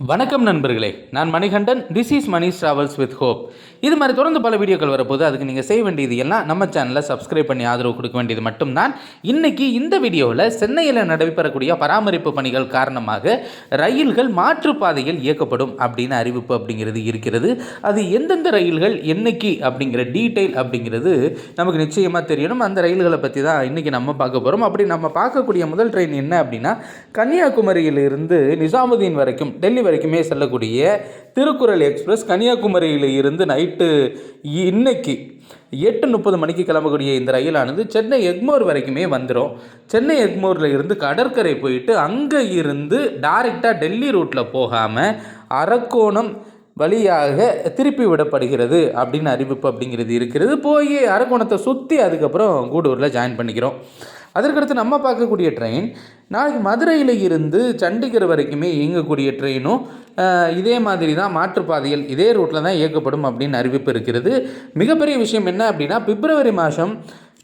வணக்கம் நண்பர்களே. நான் Manikandan. This is Mani travels with hope இது மாதிரி தொடர்ந்து பல வீடியோக்கள் வரப்போது அதுக்கு நீங்கள் செய்ய வேண்டியது எல்லாம் நம்ம சேனலை சப்ஸ்கிரைப் பண்ணி ஆதரவு கொடுக்க வேண்டியது மட்டும்தான். இன்னைக்கு இந்த வீடியோவில் சென்னையில் நடைபெறக்கூடிய பராமரிப்பு பணிகள் காரணமாக ரயில்கள் மாற்றுப்பாதையில் இயக்கப்படும் அப்படின்னு அறிவிப்பு அப்படிங்கிறது இருக்கிறது. அது எந்தெந்த ரயில்கள் என்னைக்கு அப்படிங்கிற டீட்டெயில் அப்படிங்கிறது நமக்கு நிச்சயமாக தெரியணும். அந்த ரயில்களை பற்றி தான் இன்றைக்கி நம்ம பார்க்க போகிறோம் அப்படி நம்ம பார்க்கக்கூடிய முதல் ட்ரெயின் என்ன அப்படின்னா கன்னியாகுமரியிலிருந்து நிசாமுதீன் வரைக்கும் டெல்லி வரைக்குமே செல்லக்கூடிய திருக்குறள் எக்ஸ்பிரஸ் கன்னியாகுமரியில் இருந்து நைட்டு இன்னைக்கு எட்டு முப்பது மணிக்கு கிளம்பக்கூடிய இந்த ரயிலானது சென்னை எக்மோர் வரைக்குமே வந்துடும் சென்னை எக்மோரில் இருந்து கடற்கரை போயிட்டு அங்கே இருந்து டைரெக்டாக டெல்லி ரூட்டில் போகாமல் அரக்கோணம் வழியாக திருப்பி விடப்படுகிறது அப்படின்னு அறிவிப்பு அப்படிங்கிறது இருக்கிறது. போய் அரக்கோணத்தை சுற்றி அதுக்கப்புறம் கூடூரில் ஜாயின் பண்ணிக்கிறோம். அதற்கடுத்து நம்ம பார்க்கக்கூடிய ட்ரெயின் நாளைக்கு மதுரையில் இருந்து சண்டிகர் வரைக்குமே இயங்கக்கூடிய ட்ரெயினும் இதே மாதிரி தான் மாற்றுப்பாதையில் இதே ரூட்டில் தான் இயக்கப்படும் அப்படின்னு அறிவிப்பு இருக்கிறது. மிகப்பெரிய விஷயம் என்ன அப்படின்னா பிப்ரவரி மாதம்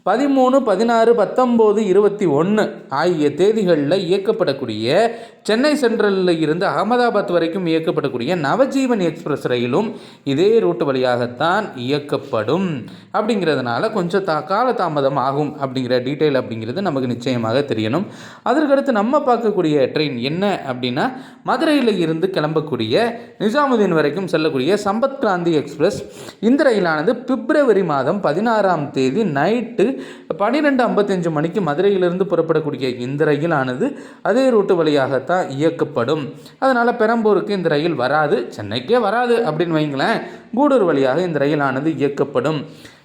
பதிமூணு பதினாறு பத்தொம்போது இருபத்தி ஒன்று ஆகிய தேதிகளில் இயக்கப்படக்கூடிய சென்னை சென்ட்ரலில் இருந்து அகமதாபாத் வரைக்கும் இயக்கப்படக்கூடிய நவஜீவன் எக்ஸ்பிரஸ் ரயிலும் இதே ரூட்டு வழியாகத்தான் இயக்கப்படும். அப்படிங்கிறதுனால கொஞ்சம் தா காலதாமதம் ஆகும் அப்படிங்கிற டீட்டெயில் அப்படிங்கிறது நமக்கு நிச்சயமாக தெரியணும். அதற்கடுத்து நம்ம பார்க்கக்கூடிய ட்ரெயின் என்ன அப்படின்னா மதுரையில் இருந்து கிளம்பக்கூடிய நிஜாமுதீன் வரைக்கும் செல்லக்கூடிய சம்பத் கிராந்தி எக்ஸ்பிரஸ். இந்த ரயிலானது பிப்ரவரி மாதம் பதினாறாம் தேதி நைட்டு பன்னிரெண்டு ஐம்பத்தஞ்சு மணிக்கு மதுரையிலிருந்து புறப்படக்கூடிய இந்த ரயிலானது அதே ரூட்டு வழியாகத்தான் இயக்கப்படும். அதனால் பெரம்பூருக்கு இந்த ரயில் வராது சென்னைக்கே வராது அப்படின்னு வைங்களேன். கூடூர் வழியாக இந்த ரயிலானது இயக்கப்படும்.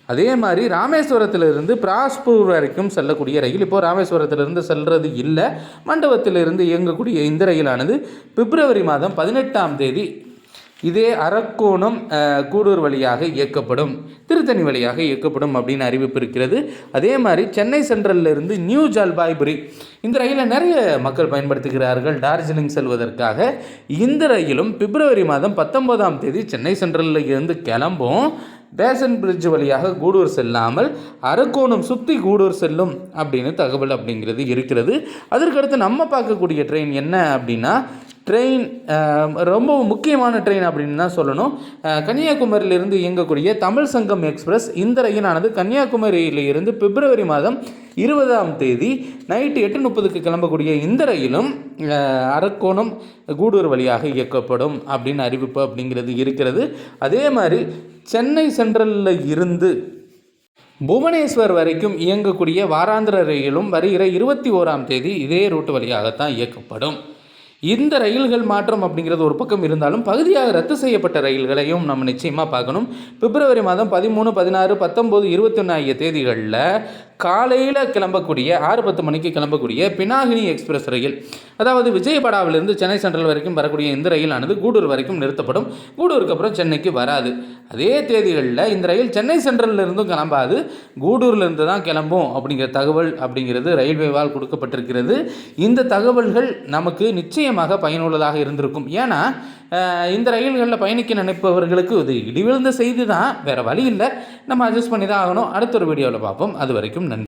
அதே மாதிரி ராமேஸ்வரத்திலிருந்து பிராஸ்பூர் வரைக்கும் செல்லக்கூடிய ரயில் இப்போது ராமேஸ்வரத்திலிருந்து செல்வது இல்லை. மண்டபத்திலிருந்து இயங்கக்கூடிய இந்த ரயிலானது பிப்ரவரி மாதம் பதினெட்டாம் தேதி இதே அரக்கோணம் கூடூர் வழியாக இயக்கப்படும் திருத்தணி வழியாக இயக்கப்படும் அப்படின்னு அறிவிப்பு இருக்கிறது. அதே மாதிரி சென்னை சென்ட்ரல்லிருந்து நியூ ஜல்பாய்புரி இந்த ரயிலை நிறைய மக்கள் பயன்படுத்துகிறார்கள். டார்ஜிலிங் செல்வதற்காக இந்த ரயிலும் பிப்ரவரி மாதம் பத்தொன்பதாம் தேதி சென்னை சென்ட்ரலில் இருந்து கிளம்பும். பேசன் பிரிட்ஜ் வழியாக கூடூர் செல்லாமல் அரக்கோணம் சுற்றி கூடூர் செல்லும் அப்படின்னு தகவல் அப்படிங்கிறது இருக்கிறது. அதற்கடுத்து நம்ம பார்க்கக்கூடிய ட்ரெயின் என்ன அப்படின்னா ட்ரெயின் ரொம்ப முக்கியமான ட்ரெயின் அப்படின்னு தான் சொல்லணும். கன்னியாகுமரியிலிருந்து இயங்கக்கூடிய தமிழ் சங்கம் எக்ஸ்பிரஸ் இந்த ரயிலானது கன்னியாகுமரியிலிருந்து பிப்ரவரி மாதம் இருபதாம் தேதி நைட்டு எட்டு முப்பதுக்கு கிளம்பக்கூடிய இந்த ரயிலும் அரக்கோணம் கூடூர் வழியாக இயக்கப்படும் அப்படின்னு அறிவிப்பு அப்படிங்கிறது இருக்கிறது. அதே மாதிரி சென்னை சென்ட்ரலில் இருந்து புவனேஸ்வர் வரைக்கும் இயங்கக்கூடிய வாராந்திர ரயிலும் வருகிற இருபத்தி ஓராம் தேதி இதே ரூட்டு வழியாகத்தான் இயக்கப்படும். இந்த ரயில்கள் மாற்றம் அப்படிங்கிறது ஒரு பக்கம் இருந்தாலும் பகுதியாக ரத்து செய்யப்பட்ட ரயில்களையும் நம்ம நிச்சயமாக பார்க்கணும். பிப்ரவரி மாதம் பதிமூணு பதினாறு பத்தொம்போது இருபத்தொன்று ஆகிய தேதிகளில் காலையில் கிளம்பக்கூடிய ஆறு பத்து மணிக்கு கிளம்பக்கூடிய பினாகினி எக்ஸ்பிரஸ் ரயில். அதாவது விஜயபாடாவிலிருந்து சென்னை சென்ட்ரல் வரைக்கும் வரக்கூடிய இந்த ரயிலானது கூடூர் வரைக்கும் நிறுத்தப்படும். கூடூருக்கு அப்புறம் சென்னைக்கு வராது. அதே தேதிகளில் இந்த ரயில் சென்னை சென்ட்ரல்ல இருந்தும் கிளம்பாது. கூடூர்லேருந்து தான் கிளம்பும் அப்படிங்கிற தகவல் அப்படிங்கிறது ரயில்வேவால் கொடுக்கப்பட்டிருக்கிறது. இந்த தகவல்கள் நமக்கு நிச்சயமாக பயனுள்ளதாக இருந்திருக்கும். ஏன்னா இந்த ரயில்களில் பயணிக்க நினைப்பவர்களுக்கு இது இடிவிழுந்த செய்தி தான். வேறு வழி இல்லை. நம்ம அட்ஜஸ்ட் பண்ணி தான் ஆகணும். அடுத்த ஒரு வீடியோவில் பார்ப்போம். அது வரைக்கும் நன்றி.